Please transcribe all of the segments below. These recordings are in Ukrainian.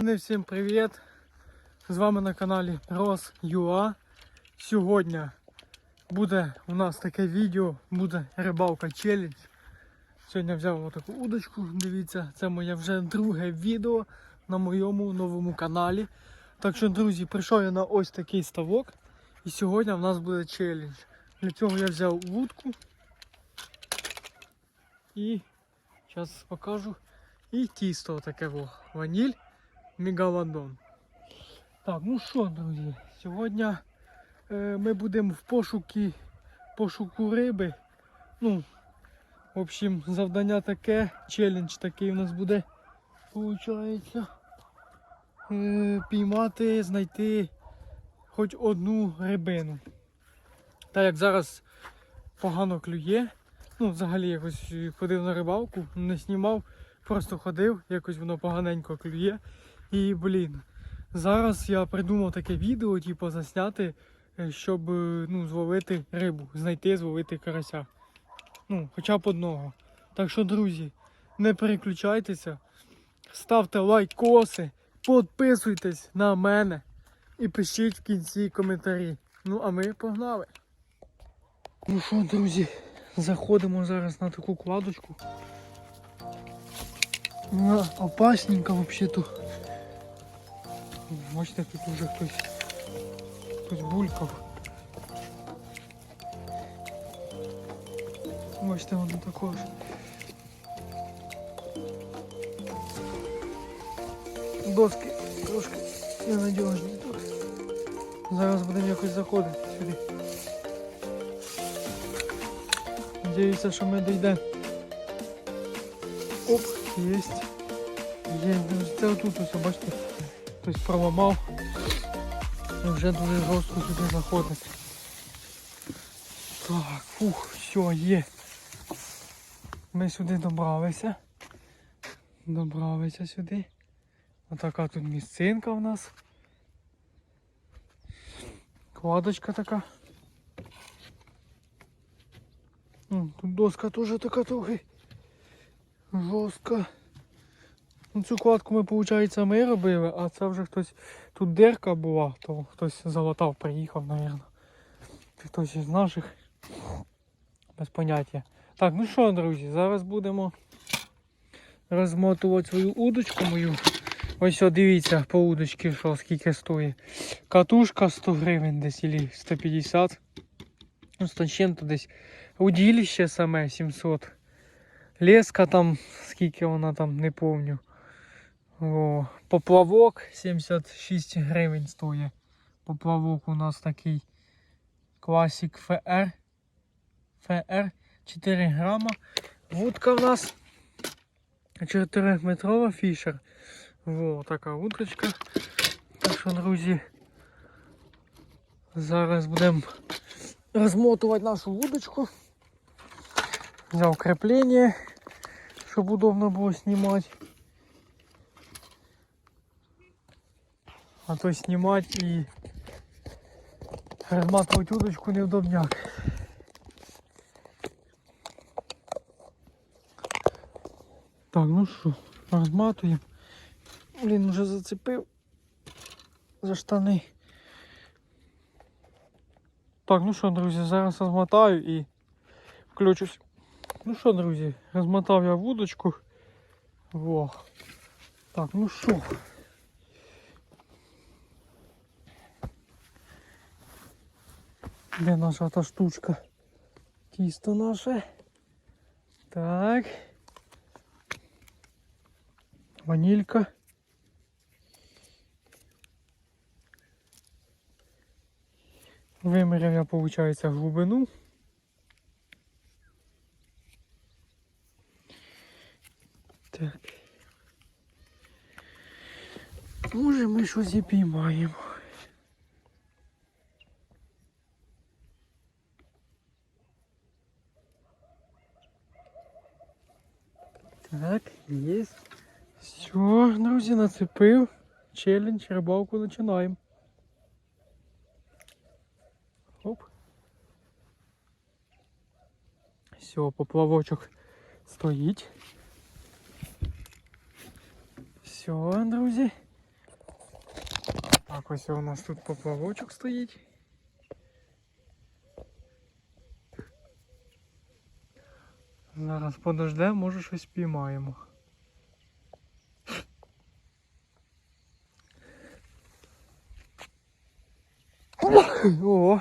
Всім привіт! З вами на каналі Рос.ua. Сьогодні буде у нас таке відео, буде рибалка челендж. Сьогодні взяв отаку удочку, дивіться, це моє вже друге відео на моєму новому каналі. Так що, друзі, прийшов я на ось такий ставок. І сьогодні в нас буде челендж. Для цього я взяв вудку. І зараз покажу. І тісто таке ваніль, мегалодон. Так, ну що, друзі, сьогодні е, ми будемо в пошуки, пошуку риби. Ну, в общем, завдання таке, челендж такий у нас буде, виходить. Е, піймати, знайти хоч одну рибину. Так як зараз погано клює, ну взагалі якось ходив на рибалку, не знімав, просто ходив, якось воно поганенько клює. І блін, зараз я придумав таке відео, типу, засняти, е, щоб е, ну, зловити рибу, знайти, зловити карася. Ну, хоча б одного. Так що, друзі, не переключайтеся, ставте лайкоси, підписуйтесь на мене і пишіть в кінці коментарі. Ну, а ми погнали. Ну що, друзі, заходимо зараз на таку кладочку. Вона опасненька взагалі тут. Бачите, тут вже хтось, хтось булькав. Бачите, воно також. Доски трошки ненадіжні тут. Зараз будемо якось заходити сюди. Надіюся, що ми дійдемо. Оп, єсть. Є, це отут ось, бачите, хтось проламав. І вже дуже жорстко сюди заходить. Так, фух, все, є. Ми сюди добралися. Добралися сюди. Отака тут місцинка в нас. Кладочка така. Тут доска теж така трохи жорстка. Ну, цю кладку ми, виходить, ми робили, а це вже хтось. Тут дирка була, то хтось залатав, приїхав, мабуть. Хтось із наших. Без поняття. Так, ну що, друзі, зараз будемо розмотувати свою удочку мою. Ось о, дивіться по удочці, що скільки стоїть. Катушка 100 гривень десь или 150. Ну, з чим-то десь. Удилище саме 700. Леска там, скільки вона там, не помню. О, поплавок 76 гривень стоїть. Поплавок у нас такий Classic FR. FR 4 грама. Вудка в нас 4 метрова фішер. Во, така вудочка. Так що, друзі, зараз будемо розмотувати нашу вудочку. Взяв креплення, щоб удобно було знімати. А то знімати і розматувати удочку неудобняк. Так, ну що, розматуємо. Блін, вже зацепив за штани. Так, ну що, друзі, зараз розмотаю і включусь. Ну що, друзі, розмотав я вудочку. Во. Так, ну що. Де наша та штучка? Тісто наше. Так. Ванилька. Виміряв я, виходить, глибину. Так. Може ми щось і піймаємо. друзі, нацепив. Челлендж, рибалку починаємо. Оп. Все, поплавочок стоїть. Все, друзі. Так, ось у нас тут поплавочок стоїть. Зараз подождемо, може щось піймаємо. О!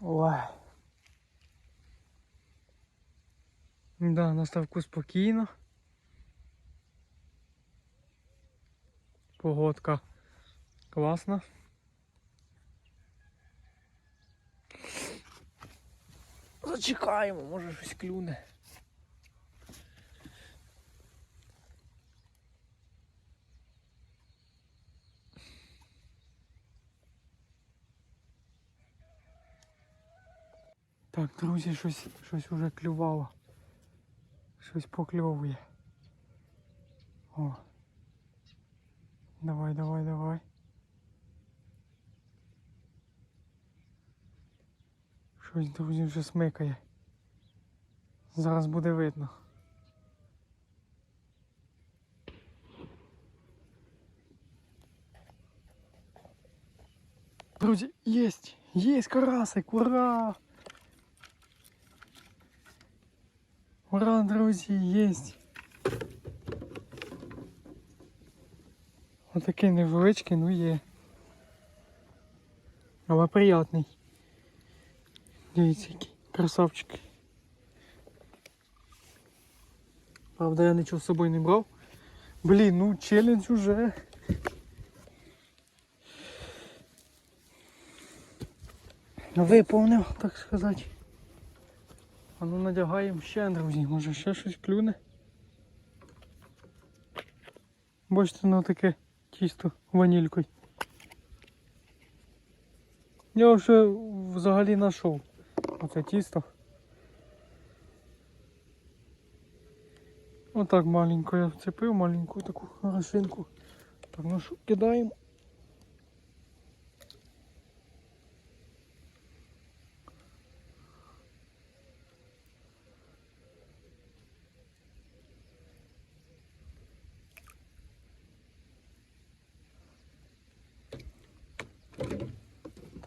Ой. Да, на ставку спокійно. Погодка класна. Зачекаємо, може щось клюне. Так, друзі, щось, щось уже клювало. Щось покльовує. О. Давай, давай, давай. Щось, друзі, вже смикає. Зараз буде видно. Друзі, єсть! Єсть карасик! Ура! Ура, друзі, єсть! Отакий невеличкий, ну є. Але приятний. Дивіться, який красавчик. Правда, я нічого з собою не брав. Блін, ну челендж уже. Виповнив, так сказати. А ну надягаємо ще, друзі, може ще щось клюне. Бачите, ну таке тісто ванількою. Я вже взагалі знайшов оце тісто. Отак маленько я вцепив, маленьку таку горошинку. Так, ну що, кидаємо.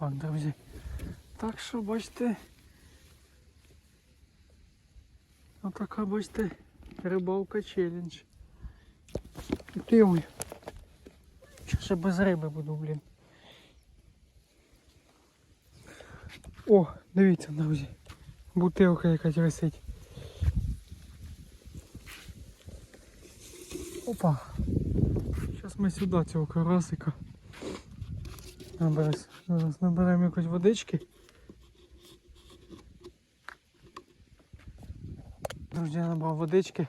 Так, друзі. Так що бачите. Отака, бачите, рибалка челендж. Ти. Що ще без риби буду, блін. О, дивіться, друзі. Бутилка якась висить. Опа. Зараз ми сюди цього карасика. Наберемо, зараз наберемо якось водички. Друзі, я набрав водички.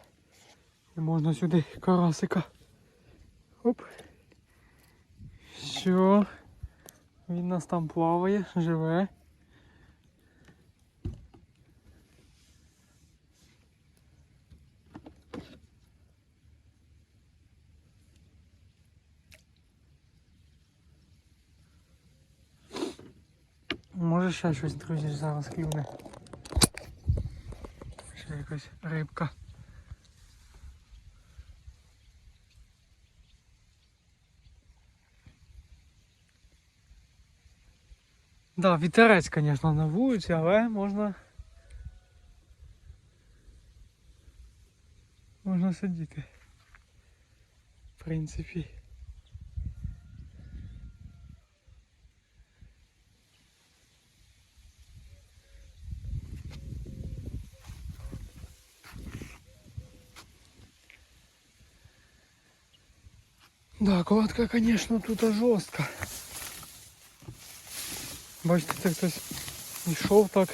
І можна сюди карасика. Оп. Що? Він нас там плаває, живе. Може ще щось, друзі, зараз клюне. Ще якась рибка. Да, вітерець, звісно, на вулиці, але можна. Можна сидіти. В принципі. Да, кладка, конечно, тут жорстка. Бачите, це хтось йшов так.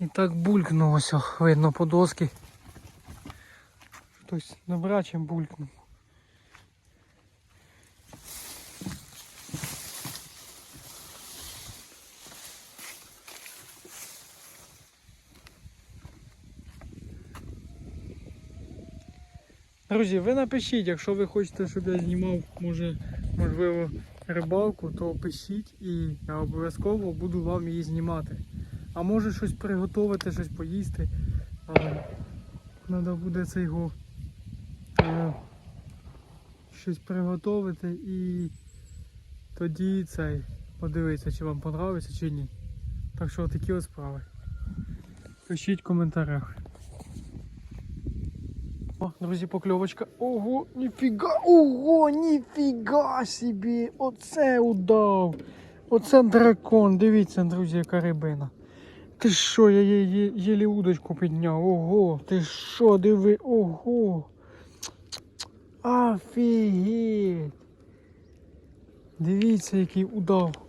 І так о, видно по доски. Хтось добрачим булькнув. Друзі, ви напишіть, якщо ви хочете, щоб я знімав, може, можливо, рибалку, то пишіть і я обов'язково буду вам її знімати. А може щось приготувати, щось поїсти. Треба буде це його е, щось приготувати і тоді цей подивитися, чи вам подобається чи ні. Так що такі ось справи. Пишіть в коментарях. О, друзі, покльовочка. Ого, ніфіга, ого, ніфіга собі. Оце удав. Оце дракон. Дивіться, друзі, яка рибина. Ти що, я її єлі удочку підняв. Ого, ти що, диви, ого. Офігеть. Дивіться, який удав.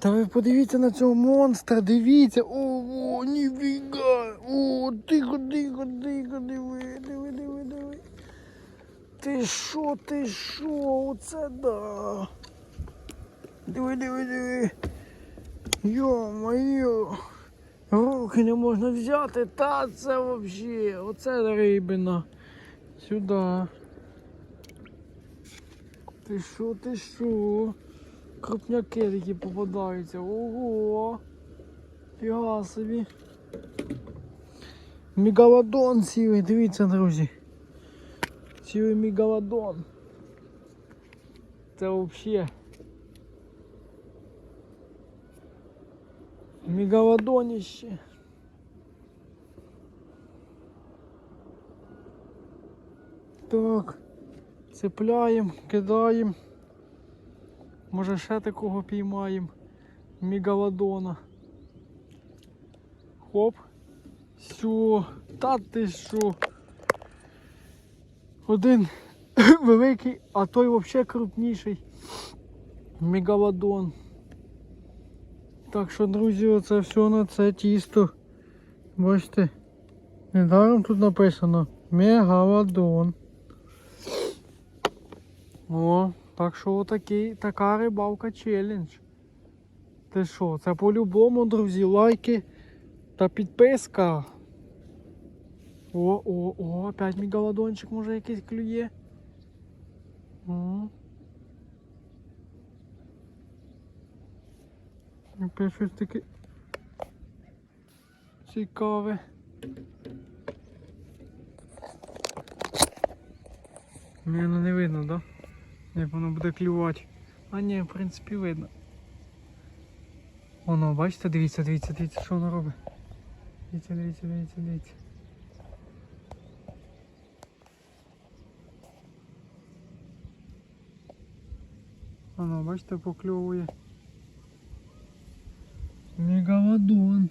Та ви подивіться на цього монстра, дивіться. Ого, ніфіга. О, тихо, тихо, тихо, диви, диви, диви, диви. Ти що, ти що? Оце да. Диви, диви, диви. Йо-моє. Руки не можна взяти, та це вообще. Оце рибина. Сюди. Ти що, ти що? Крупняки такі попадаються. Ого! Фіга собі. Мегалодон цілий, дивіться, друзі. Цілий мегалодон. Це взагалі. Мегалодонище. Так. Цепляємо, кидаємо. Може ще такого піймаємо. Мегалодона. Хоп. Все. Та ти що? Один великий, а той взагалі крупніший. Мегалодон. Так що, друзі, оце все на це тісто. Бачите? Недаром тут написано Мегалодон. О, так що отакий, така рибалка челендж. Ти що, це по-любому, друзі, лайки та підписка. О, о, о, опять мегалодончик може якийсь клює. Опять щось таке цікаве. Наверно, не видно, да? Як воно буде клювати. А ні, в принципі видно. Воно, бачите, дивіться, дивіться, дивіться, що воно робить. Дивіться, дивіться, дивіться, дивіться. Воно, бачите, покльовує. Мегалодон.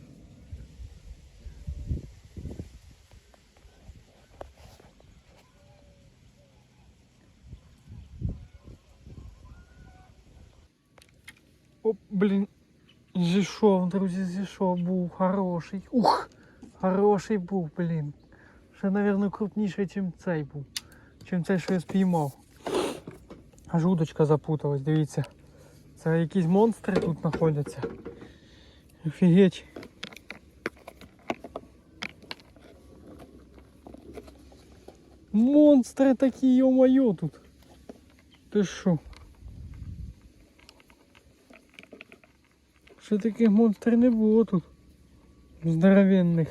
блін. Зійшов, друзі, зійшов, був хороший. Ух! Хороший був, блін. Ще, мабуть, крупніший, ніж цей був. Чим цей, що я спіймав. Аж удочка запуталась, дивіться. Це якісь монстри тут знаходяться. Офігеть. Монстри такі, йо-моє тут. Ти що? Ще таких монстрів не було тут. Здоровенних.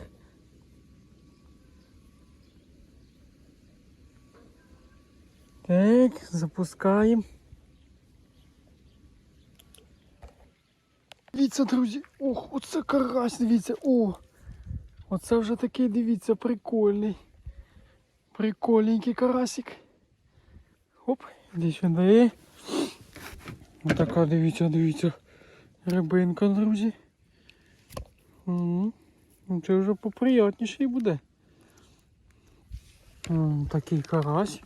Так, запускаємо. Дивіться, друзі. Ох, оце карась, дивіться. О! Оце вже такий, дивіться, прикольний. Прикольненький карасик. Оп, іди сюди. Отака, дивіться, дивіться. Рибинка, друзі. Ну, Це вже поприятніший буде. Такий карась.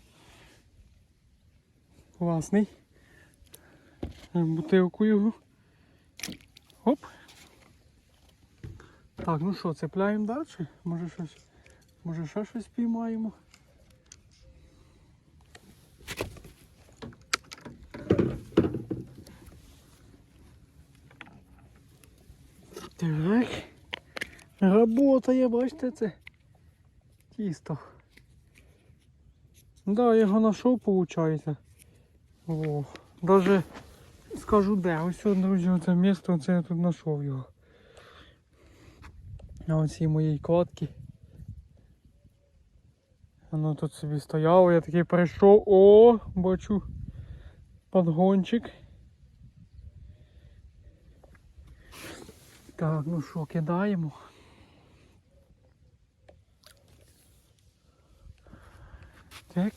Класний. Бутилку його. Оп. Так, ну що, цепляємо далі? Може щось. Може ще щось піймаємо. Так. Работає, бачите це. Тісто. Да, я його знайшов, виходить. О, даже скажу де. Ось, друзі, це місто, це я тут знайшов його. На оцій моїй кладці. Воно тут собі стояло, я такий прийшов. О, бачу подгончик. Так, ну що, кидаємо. Так.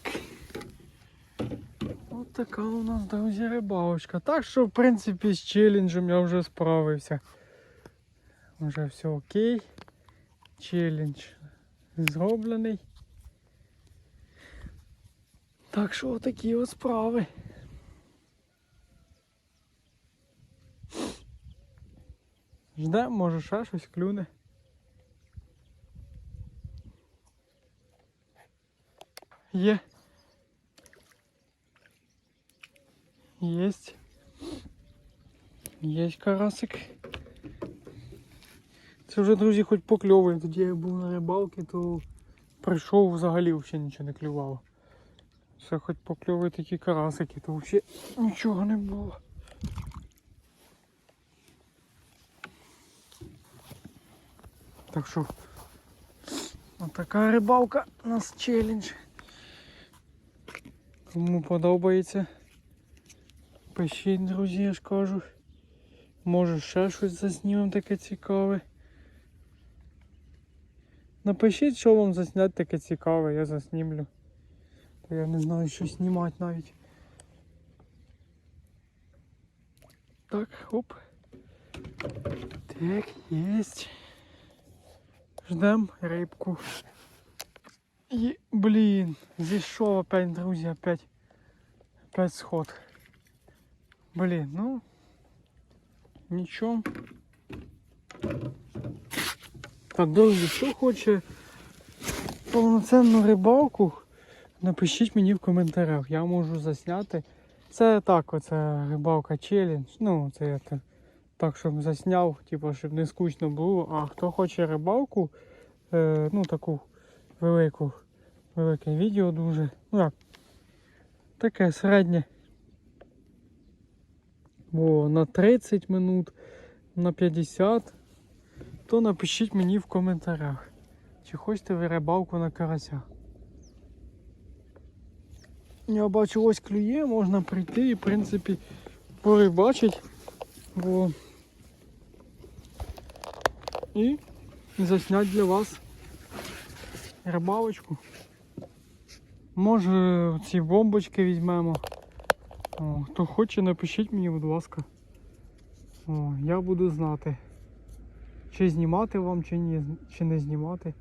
От така у нас, друзі, рибалочка. Так що, в принципі, з челенджем я вже справився. Вже все окей. Челендж зроблений. Так що отакі от справи. Ждем, може ще щось клюне. Є. Єсть. Єсть карасик. Це вже, друзі, хоч покльовує. Тоді я був на рибалці, то прийшов взагалі взагалі нічого не клювало. Це хоч покльовує такі карасики, то взагалі нічого не було. Так що така рибалка у нас челендж. Кому подобається. Пишіть, друзі, я ж кажу. Може ще щось заснімемо таке цікаве. Напишіть, що вам засняти таке цікаве, я заснімлю. Та я не знаю, що знімати навіть. Так, оп. Так, єсть. Ждем рибку. І, блін, зійшов опять, друзі, опять. Опять сход. Блін, ну. Нічого. Так, друзі, хто хоче повноцінну рибалку, напишіть мені в коментарях. Я можу засняти. Це так, оце рибалка челендж. Ну, це я так, так щоб засняв, типу, щоб не скучно було. А хто хоче рибалку, е, ну таку велику, велике відео дуже. Ну як, таке середнє. Бо на 30 минут, на 50, то напишіть мені в коментарях, чи хочете ви рибалку на карася. Я бачу, ось клює, можна прийти і в принципі порибачить, бо і засняти для вас рибалочку. Може ці бомбочки візьмемо. О, хто хоче, напишіть мені, будь ласка. О, я буду знати, чи знімати вам, чи, ні, чи не знімати.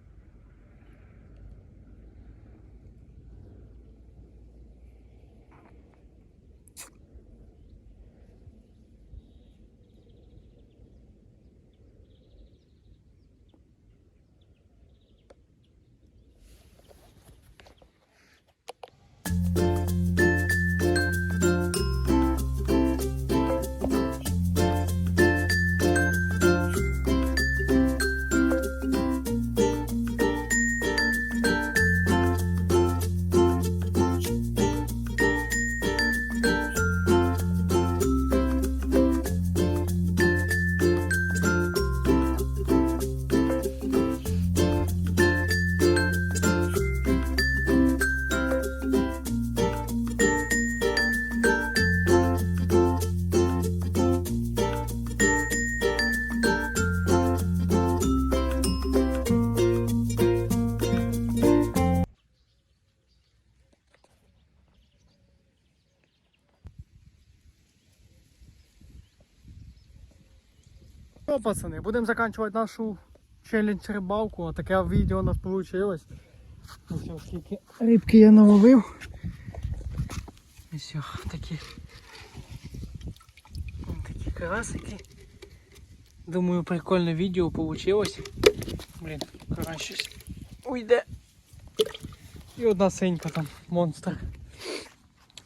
Ну, пацани, будемо закінчувати нашу челендж рибалку. Таке відео у нас вийшло. Ось скільки рибки я наловив. Ось такі. Такі карасики. Думаю, прикольне відео вийшло. Блін, карась щось уйде. І одна синька там, монстр.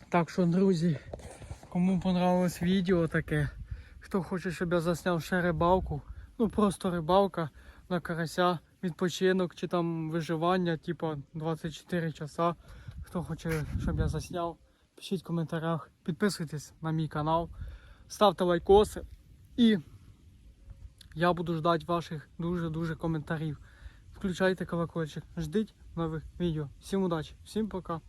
Так що, друзі, кому понравилось відео таке. Хто хоче, щоб я засняв ще рибалку, ну просто рибалка на карася, відпочинок чи там виживання, типу 24 часа. Хто хоче, щоб я засняв, пишіть в коментарях, підписуйтесь на мій канал, ставте лайкоси і я буду ждати ваших дуже-дуже коментарів. Включайте колокольчик, ждіть нових відео. Всім удачі, всім пока.